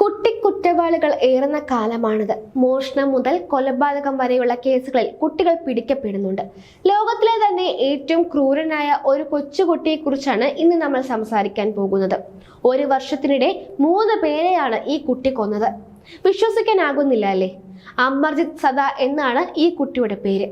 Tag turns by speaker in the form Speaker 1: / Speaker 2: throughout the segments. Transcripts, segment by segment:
Speaker 1: കുട്ടി കുറ്റവാളികൾ ഏറുന്ന കാലമാണിത്. മോഷണം മുതൽ കൊലപാതകം വരെയുള്ള കേസുകളിൽ കുട്ടികൾ പിടിക്കപ്പെടുന്നുണ്ട്. ലോകത്തിലെ തന്നെ ഏറ്റവും ക്രൂരനായ ഒരു കൊച്ചുകുട്ടിയെക്കുറിച്ചാണ് ഇന്ന് നമ്മൾ സംസാരിക്കാൻ പോകുന്നത്. ഒരു വർഷത്തിനിടെ മൂന്ന് പേരെയാണ് ഈ കുട്ടി കൊന്നത്. വിശ്വസിക്കാനാകുന്നില്ല അല്ലേ? അമർജിത് സദ എന്നാണ് ഈ കുട്ടിയുടെ പേര്.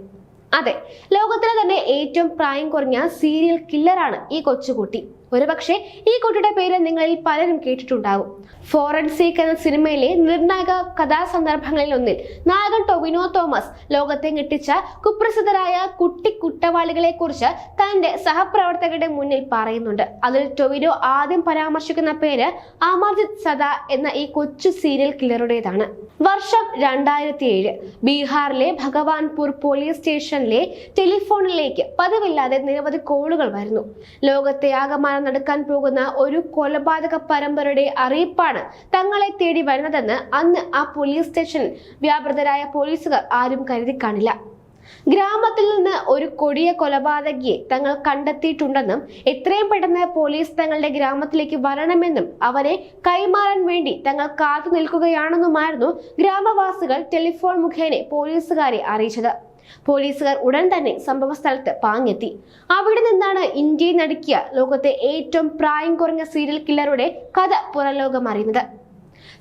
Speaker 1: അതെ ലോകത്തിലെ തന്നെ ഏറ്റവും പ്രായം കുറഞ്ഞ സീരിയൽ കില്ലറാണ് ഈ കൊച്ചുകുട്ടി. ഒരുപക്ഷെ ഈ കുട്ടിയുടെ പേര് നിങ്ങളിൽ പലരും കേട്ടിട്ടുണ്ടാകും ഫോറൻസിക് എന്ന സിനിമയിലെ നിർണായക കഥാസന്ദർഭങ്ങളിൽ ഒന്നിൽ നായകൻ ടൊവിനോ തോമസ് ലോകത്തെ ഞെട്ടിച്ച കുപ്രസിദ്ധരായ കുട്ടി കുറ്റവാളികളെ കുറിച്ച് തന്റെ സഹപ്രവർത്തകരുടെ മുന്നിൽ പറയുന്നുണ്ട്. അതിൽ ടൊവിനോ ആദ്യം പരാമർശിക്കുന്ന പേര് അമർജിത് സദ എന്ന ഈ കൊച്ചു സീരിയൽ കില്ലറുടേതാണ് വർഷം രണ്ടായിരത്തി ഏഴ് ബീഹാറിലെ ഭഗവാൻപൂർ പോലീസ് സ്റ്റേഷനിലെ ടെലിഫോണിലേക്ക് പതിവില്ലാതെ നിരവധി കോളുകൾ വരുന്നു. ലോകത്തെ ആകമാനം നടക്കാൻ പോകുന്ന ഒരു കൊലപാതക പരമ്പരയുടെ അറിയിപ്പാണ് തങ്ങളെ തേടി വരുന്നതെന്ന് അന്ന് ആ പോലീസ് സ്റ്റേഷനിൽ വ്യാപൃതരായ പോലീസുകാർ ആരും കരുതി കാണില്ല. ഗ്രാമത്തിൽ നിന്ന് ഒരു കൊടിയ കൊലപാതകിയെ തങ്ങൾ കണ്ടെത്തിയിട്ടുണ്ടെന്നും എത്രയും പെട്ടെന്ന് പോലീസ് തങ്ങളുടെ ഗ്രാമത്തിലേക്ക് വരണമെന്നും അവരെ കൈമാറാൻ വേണ്ടി തങ്ങൾ കാത്തു നിൽക്കുകയാണെന്നുമായിരുന്നു ഗ്രാമവാസികൾ ടെലിഫോൺ മുഖേന പോലീസുകാരെ അറിയിച്ചത്. പോലീസുകാർ ഉടൻ തന്നെ സംഭവ സ്ഥലത്ത് അവിടെ നിന്നാണ് ഇന്ത്യയിൽ നടുക്കിയ ലോകത്തെ ഏറ്റവും പ്രായം കുറഞ്ഞ സീരിയൽ കില്ലറുടെ കഥ പുറലോകം അറിയുന്നത്.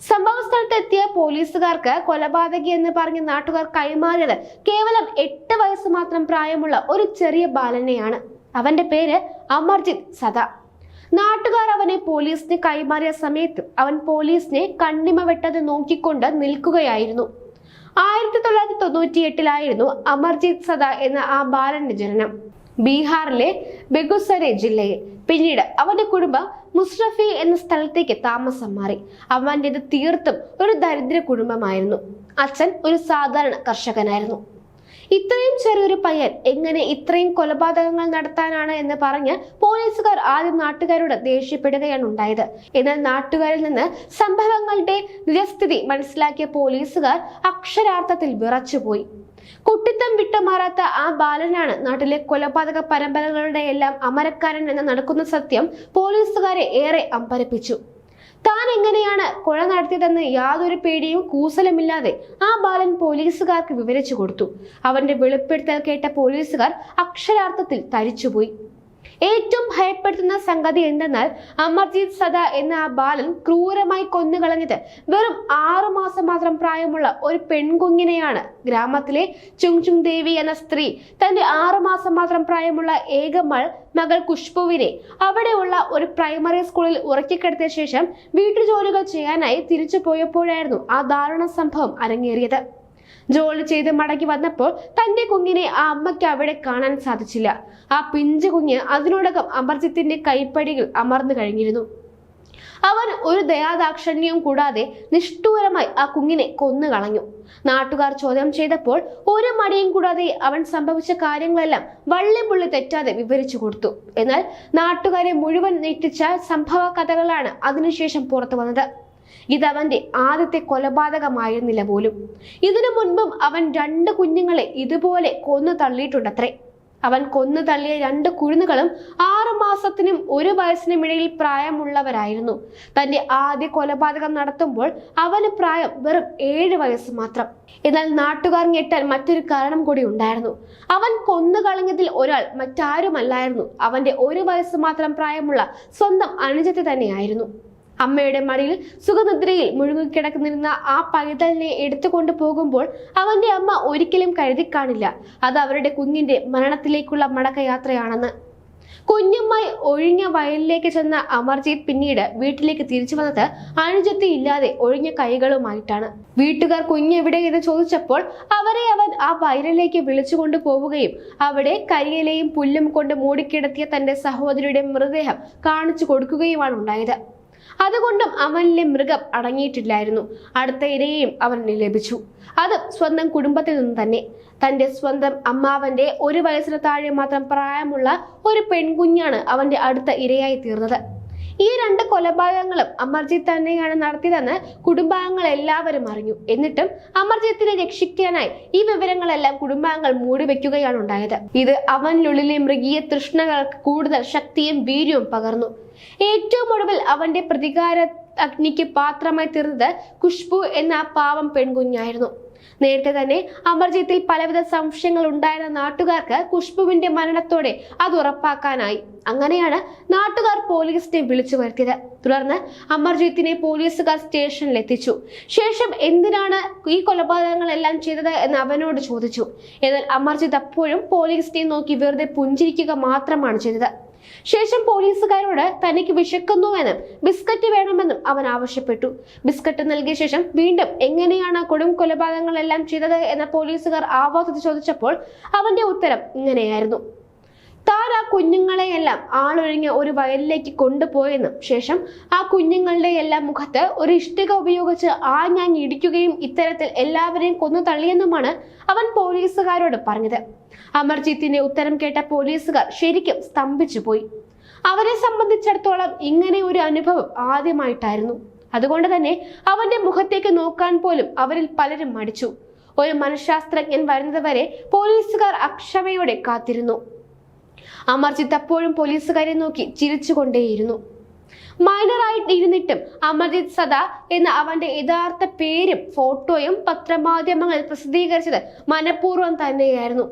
Speaker 1: സംഭവ സ്ഥലത്തെത്തിയ പോലീസുകാർക്ക് കൊലപാതകി എന്ന് പറഞ്ഞ് നാട്ടുകാർ കൈമാറിയത് കേവലം എട്ട് വയസ്സ് മാത്രം പ്രായമുള്ള ഒരു ചെറിയ ബാലനെയാണ്. അവന്റെ പേര് അമർജിത് സദ. നാട്ടുകാർ അവനെ പോലീസിന് കൈമാറിയ സമയത്ത് അവൻ പോലീസിനെ കണ്ണിമ വെട്ടത് നോക്കിക്കൊണ്ട് നിൽക്കുകയായിരുന്നു. ആയിരത്തി തൊള്ളായിരത്തി തൊണ്ണൂറ്റി എട്ടിലായിരുന്നു അമർജിത് സദ എന്ന ആ ബാലന്റെ ജനനം. ബീഹാറിലെ ബെഗുസരെ ജില്ലയിൽ. പിന്നീട് അവന്റെ കുടുംബം മുസ്റഫി എന്ന സ്ഥലത്തേക്ക് താമസം മാറി. അവന്റേത് തീർത്തും ഒരു ദരിദ്ര കുടുംബമായിരുന്നു. അച്ഛൻ ഒരു സാധാരണ കർഷകനായിരുന്നു. ഇത്രയും ചെറിയൊരു പയ്യൻ എങ്ങനെ ഇത്രയും കൊലപാതകങ്ങൾ നടത്താനാണ് എന്ന് പറഞ്ഞ് പോലീസുകാർ ആദ്യം നാട്ടുകാരോട് ദേഷ്യപ്പെടുകയാണ് ഉണ്ടായത്. എന്നാൽ നാട്ടുകാരിൽ നിന്ന് സംഭവങ്ങളുടെ നിജസ്ഥിതി മനസ്സിലാക്കിയ പോലീസുകാർ അക്ഷരാർത്ഥത്തിൽ വിറച്ചുപോയി. കുട്ടിത്തം വിട്ടുമാറാത്ത ആ ബാലനാണ് നാട്ടിലെ കൊലപാതക പരമ്പരകളുടെ എല്ലാം അമരക്കാരൻ എന്ന് നടക്കുന്ന സത്യം പോലീസുകാരെ ഏറെ അമ്പരപ്പിച്ചു. താൻ എങ്ങനെയാണ് കൊല നടത്തിയതെന്ന് യാതൊരു പേടിയും കൂസലമില്ലാതെ ആ ബാലൻ പോലീസുകാർക്ക് വിവരിച്ചു കൊടുത്തു. അവന്റെ വെളിപ്പെടുത്തൽ കേട്ട പോലീസുകാർ അക്ഷരാർത്ഥത്തിൽ തരിച്ചുപോയി. ഏറ്റവും ഭയപ്പെടുത്തുന്ന സംഗതി എന്തെന്നാൽ അമർജീത് സദ എന്ന ആ ബാലൻ ക്രൂരമായി കൊന്നുകളഞ്ഞത് വെറും ആറു മാസം മാത്രം പ്രായമുള്ള ഒരു പെൺകുഞ്ഞിനെയാണ് ഗ്രാമത്തിലെ ചുങ്ചുങ് ദേവി എന്ന സ്ത്രീ. തന്റെ ആറു മാസം മാത്രം പ്രായമുള്ള ഏകമൾ മകൾ കുഷ്പുവിനെ അവിടെയുള്ള ഒരു പ്രൈമറി സ്കൂളിൽ ഉറക്കിക്കിടത്തിയ ശേഷം വീട്ടുജോലികൾ ചെയ്യാനായി തിരിച്ചു പോയപ്പോഴായിരുന്നു ആ ദാരുണ സംഭവം അരങ്ങേറിയത്. ജോലി ചെയ്ത് മടങ്ങി വന്നപ്പോൾ തന്റെ കുഞ്ഞിനെ ആ അമ്മയ്ക്ക് അവിടെ കാണാൻ സാധിച്ചില്ല. ആ പിഞ്ചു കുഞ്ഞ് അതിനോടകം അമർജിത്തിന്റെ കൈപ്പടികൾ അമർന്നു കഴിഞ്ഞിരുന്നു. അവൻ ഒരു ദയാദാക്ഷണ്യവും കൂടാതെ നിഷ്ഠൂരമായി ആ കുഞ്ഞിനെ കൊന്നു കളഞ്ഞു. നാട്ടുകാർ ചോദ്യം ചെയ്തപ്പോൾ ഒരു മടിയും കൂടാതെ അവൻ സംഭവിച്ച കാര്യങ്ങളെല്ലാം വള്ളിപുള്ളി തെറ്റാതെ വിവരിച്ചു കൊടുത്തു. എന്നാൽ നാട്ടുകാരെ മുഴുവൻ ഞെട്ടിച്ച സംഭവ കഥകളാണ് അതിനുശേഷം പുറത്തു വന്നത്. ഇതവന്റെ ആദ്യത്തെ കൊലപാതകമായിരുന്നില്ല പോലും. ഇതിനു മുൻപും അവൻ രണ്ട് കുഞ്ഞുങ്ങളെ ഇതുപോലെ കൊന്നു തള്ളിയിട്ടുണ്ടത്രേ. അവൻ കൊന്നു തള്ളിയ രണ്ട് കുരുന്നുകളും ആറു മാസത്തിനും ഒരു വയസ്സിനും ഇടയിൽ പ്രായമുള്ളവരായിരുന്നു. തന്റെ ആദ്യ കൊലപാതകം നടത്തുമ്പോൾ അവന് പ്രായം വെറും ഏഴ് വയസ്സ് മാത്രം. എന്നാൽ നാട്ടുകാർ ഞെട്ടാൻ മറ്റൊരു കാരണം കൂടി ഉണ്ടായിരുന്നു. അവൻ കൊന്നു കളഞ്ഞതിൽ ഒരാൾ മറ്റാരുമല്ലായിരുന്നു. അവന്റെ ഒരു വയസ്സ് മാത്രം പ്രായമുള്ള സ്വന്തം അനുജത്തെ തന്നെയായിരുന്നു. അമ്മയുടെ മടിയിൽ സുഖനിദ്രയിൽ മുഴുകിക്കിടക്കുന്നിരുന്ന ആ പൈതലിനെ എടുത്തുകൊണ്ട് പോകുമ്പോൾ അവന്റെ അമ്മ ഒരിക്കലും കരുതി കാണില്ല. അത് അവരുടെ കുഞ്ഞിന്റെ മരണത്തിലേക്കുള്ള മടക്കയാത്രയാണെന്ന്. കുഞ്ഞുമായി ഒഴിഞ്ഞ വയലിലേക്ക് ചെന്ന അമർജീത് പിന്നീട് വീട്ടിലേക്ക് തിരിച്ചു വന്നത് അനുജത്തി ഇല്ലാതെ ഒഴിഞ്ഞ കൈകളുമായിട്ടാണ്. വീട്ടുകാർ കുഞ്ഞെവിടെ എന്ന് ചോദിച്ചപ്പോൾ അവരെ അവൻ ആ വയലിലേക്ക് വിളിച്ചുകൊണ്ട് പോവുകയും അവിടെ കരിയിലെയും പുല്ലും കൊണ്ട് മൂടിക്കിടത്തിയ തന്റെ സഹോദരിയുടെ മൃതദേഹം കാണിച്ചു കൊടുക്കുകയുമാണ് ഉണ്ടായത്. അതുകൊണ്ടും അവനിലെ മൃഗം അടങ്ങിയിട്ടില്ലായിരുന്നു. അടുത്ത ഇരയെയും അവന് ലഭിച്ചു അത് സ്വന്തം കുടുംബത്തിൽ നിന്ന് തന്നെ. തന്റെ സ്വന്തം അമ്മാവന്റെ ഒരു വയസ്സിന് താഴെ മാത്രം പ്രായമുള്ള ഒരു പെൺകുഞ്ഞാണ് അവന്റെ അടുത്ത ഇരയായി തീർന്നത്. ഈ രണ്ട് കൊലപാതകങ്ങളും അമർജിത്ത് തന്നെയാണ് നടത്തിയതെന്ന് കുടുംബാംഗങ്ങൾ എല്ലാവരും അറിഞ്ഞു. എന്നിട്ടും അമർജിത്തിനെ രക്ഷിക്കാനായി ഈ വിവരങ്ങളെല്ലാം കുടുംബാംഗങ്ങൾ മൂടിവെക്കുകയാണ് ഉണ്ടായത്. ഇത് അവനിലുള്ളിലെ മൃഗീയ തൃഷ്ണകൾക്ക് കൂടുതൽ ശക്തിയും വീര്യവും പകർന്നു. ഏറ്റവും ഒടുവിൽ അവന്റെ പ്രതികാര അഗ്നിക്ക് പാത്രമായി തീർന്നത് ഖുഷ്ബു എന്ന പാവം പെൺകുഞ്ഞായിരുന്നു. നേരത്തെ തന്നെ അമർജിത്തിൽ പലവിധ സംശയങ്ങൾ ഉണ്ടായിരുന്ന നാട്ടുകാർക്ക് ഖുഷ്ബുവിന്റെ മരണത്തോടെ അത് ഉറപ്പാക്കാനായി. അങ്ങനെയാണ് നാട്ടുകാർ പോലീസിനെ വിളിച്ചു വരുത്തിയത്. തുടർന്ന് അമർജിത്തിനെ പോലീസുകാർ സ്റ്റേഷനിൽ എത്തിച്ചു ശേഷം എന്തിനാണ് ഈ കൊലപാതകങ്ങളെല്ലാം ചെയ്തത് എന്ന് അവനോട് ചോദിച്ചു. എന്നാൽ അമർജിത്ത് അപ്പോഴും പോലീസിനെ നോക്കി വെറുതെ പുഞ്ചിരിക്കുക മാത്രമാണ് ചെയ്തത്. ശേഷം പോലീസുകാരോട് തനിക്ക് വിശക്കുന്നുവെന്നും ബിസ്ക്കറ്റ് വേണമെന്നും അവൻ ആവശ്യപ്പെട്ടു. ബിസ്ക്കറ്റ് നൽകിയ ശേഷം വീണ്ടും എങ്ങനെയാണ് കൊടും കൊലപാതകങ്ങളെല്ലാം ചെയ്തത് എന്ന പോലീസുകാർ ആവർത്തിച്ച് ചോദിച്ചപ്പോൾ അവന്റെ ഉത്തരം ഇങ്ങനെയായിരുന്നു. താൻ ആ കുഞ്ഞുങ്ങളെയെല്ലാം ആളൊഴിഞ്ഞ ഒരു വയലിലേക്ക് കൊണ്ടുപോയെന്നും ശേഷം ആ കുഞ്ഞുങ്ങളുടെ എല്ലാം മുഖത്ത് ഒരു ഇഷ്ടിക ഉപയോഗിച്ച് ആ ഞാൻ ഇടിക്കുകയും ഇത്തരത്തിൽ എല്ലാവരെയും കൊന്നു തള്ളിയെന്നുമാണ് അവൻ പോലീസുകാരോട് പറഞ്ഞത്. അമർജിത്തിന്റെ ഉത്തരം കേട്ട പോലീസുകാർ ശരിക്കും സ്തംഭിച്ചു പോയി. അവരെ സംബന്ധിച്ചിടത്തോളം ഇങ്ങനെ ഒരു അനുഭവം ആദ്യമായിട്ടായിരുന്നു. അതുകൊണ്ട് തന്നെ അവന്റെ മുഖത്തേക്ക് നോക്കാൻ പോലും അവരിൽ പലരും മടിച്ചു. ഒരു മനഃശാസ്ത്രജ്ഞൻ വരുന്നതുവരെ പോലീസുകാർ അക്ഷമയോടെ കാത്തിരുന്നു. അമർജിത്ത് അപ്പോഴും പോലീസുകാരെ നോക്കി ചിരിച്ചുകൊണ്ടേയിരുന്നു. മൈനറായിട്ട് ഇരുന്നിട്ടും അമർജിത് സദാ എന്ന അവന്റെ യഥാർത്ഥ പേരും ഫോട്ടോയും പത്രമാധ്യമങ്ങൾ പ്രസിദ്ധീകരിച്ചത് മനഃപൂർവം തന്നെയായിരുന്നു.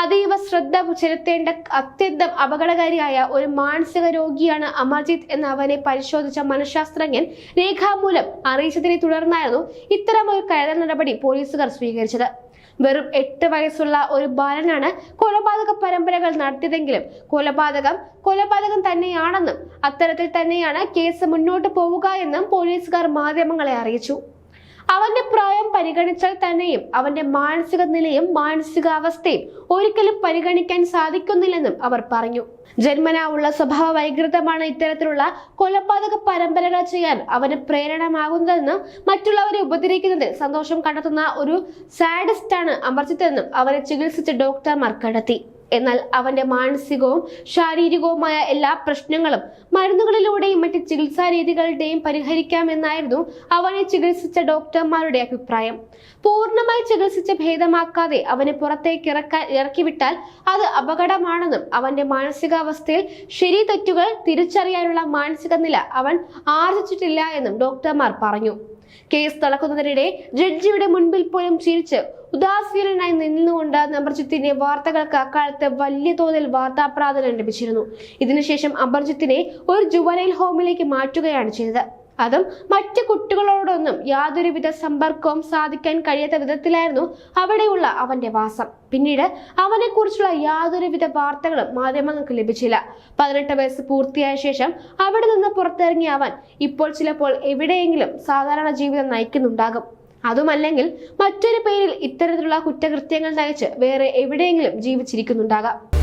Speaker 1: അതീവ ശ്രദ്ധ ചെലുത്തേണ്ട അത്യന്തം അപകടകാരിയായ ഒരു മാനസിക രോഗിയാണ് അമർജിത് എന്ന് അവനെ പരിശോധിച്ച മനഃശാസ്ത്രജ്ഞൻ രേഖാമൂലം അറിയിച്ചതിനെ തുടർന്നായിരുന്നു ഇത്തരം ഒരു കരുതൽ നടപടി പോലീസുകാർ സ്വീകരിച്ചത്. വെറും എട്ട് വയസ്സുള്ള ഒരു ബാലനാണ് കൊലപാതക പരമ്പരകൾ നടത്തിയതെങ്കിലും കൊലപാതകം കൊലപാതകം തന്നെയാണെന്നും അത്തരത്തിൽ തന്നെയാണ് കേസ് മുന്നോട്ട് പോവുക എന്നും പോലീസുകാർ മാധ്യമങ്ങളെ അറിയിച്ചു. അവന്റെ പ്രായം പരിഗണിച്ചാൽ തന്നെയും അവന്റെ മാനസിക നിലയും മാനസികാവസ്ഥയും ഒരിക്കലും പരിഗണിക്കാൻ സാധിക്കുന്നില്ലെന്നും അവർ പറഞ്ഞു. ജന്മനാ ഉള്ള സ്വഭാവ വൈകൃതമാണ് ഇത്തരത്തിലുള്ള കൊലപാതക പരമ്പരകൾ ചെയ്യാൻ അവന് പ്രേരണമാകുന്നതെന്നും മറ്റുള്ളവരെ ഉപദ്രവിക്കുന്നതിൽ സന്തോഷം കണ്ടെത്തുന്ന ഒരു സാഡിസ്റ്റാണ് അമർജിത്ത് എന്നും അവനെ ചികിത്സിച്ച ഡോക്ടർമാർ കണ്ടെത്തി. എന്നാൽ അവന്റെ മാനസികവും ശാരീരികവുമായ എല്ലാ പ്രശ്നങ്ങളും മരുന്നുകളിലൂടെയും മറ്റ് ചികിത്സാ രീതികളുടെയും പരിഹരിക്കാമെന്നായിരുന്നു അവനെ ചികിത്സിച്ച ഡോക്ടർമാരുടെ അഭിപ്രായം. പൂർണമായി ചികിത്സിച്ച് ഭേദമാക്കാതെ അവനെ പുറത്തേക്ക് ഇറക്കാൻ ഇറക്കിവിട്ടാൽ അത് അപകടമാണെന്നും അവന്റെ മാനസികാവസ്ഥയിൽ ശരി തെറ്റുകൾ തിരിച്ചറിയാനുള്ള മാനസിക നില അവൻ ആർജിച്ചിട്ടില്ല എന്നും ഡോക്ടർമാർ പറഞ്ഞു. കേസ് നടക്കുന്നതിനിടെ ജഡ്ജിയുടെ മുൻപിൽ പോലും ചിരിച്ച് ഉദാസീനനായി നിന്നുകൊണ്ട് അമർജിത്തിന്റെ വാർത്തകൾക്ക് അക്കാലത്ത് വലിയ തോതിൽ വാർത്താ പ്രാധാന്യം ലഭിച്ചിരുന്നു. ഇതിനുശേഷം അമർജിത്തിനെ ഒരു ജുവനൈൽ ഹോമിലേക്ക് മാറ്റുകയാണ് ചെയ്തത്. അതും മറ്റു കുട്ടികളോടൊന്നും യാതൊരുവിധ സമ്പർക്കവും സാധിക്കാൻ കഴിയാത്ത വിധത്തിലായിരുന്നു അവിടെയുള്ള അവന്റെ വാസം. പിന്നീട് അവനെക്കുറിച്ചുള്ള യാതൊരുവിധ വാർത്തകളും മാധ്യമങ്ങൾക്ക് ലഭിച്ചില്ല. പതിനെട്ട് വയസ്സ് പൂർത്തിയായ ശേഷം അവിടെ നിന്ന് പുറത്തിറങ്ങിയ അവൻ ഇപ്പോൾ ചിലപ്പോൾ എവിടെയെങ്കിലും സാധാരണ ജീവിതം നയിക്കുന്നുണ്ടാകും. അതുമല്ലെങ്കിൽ മറ്റൊരു പേരിൽ ഇത്തരത്തിലുള്ള കുറ്റകൃത്യങ്ങൾ നയിച്ച് വേറെ എവിടെയെങ്കിലും ജീവിച്ചിരിക്കുന്നുണ്ടാകാം.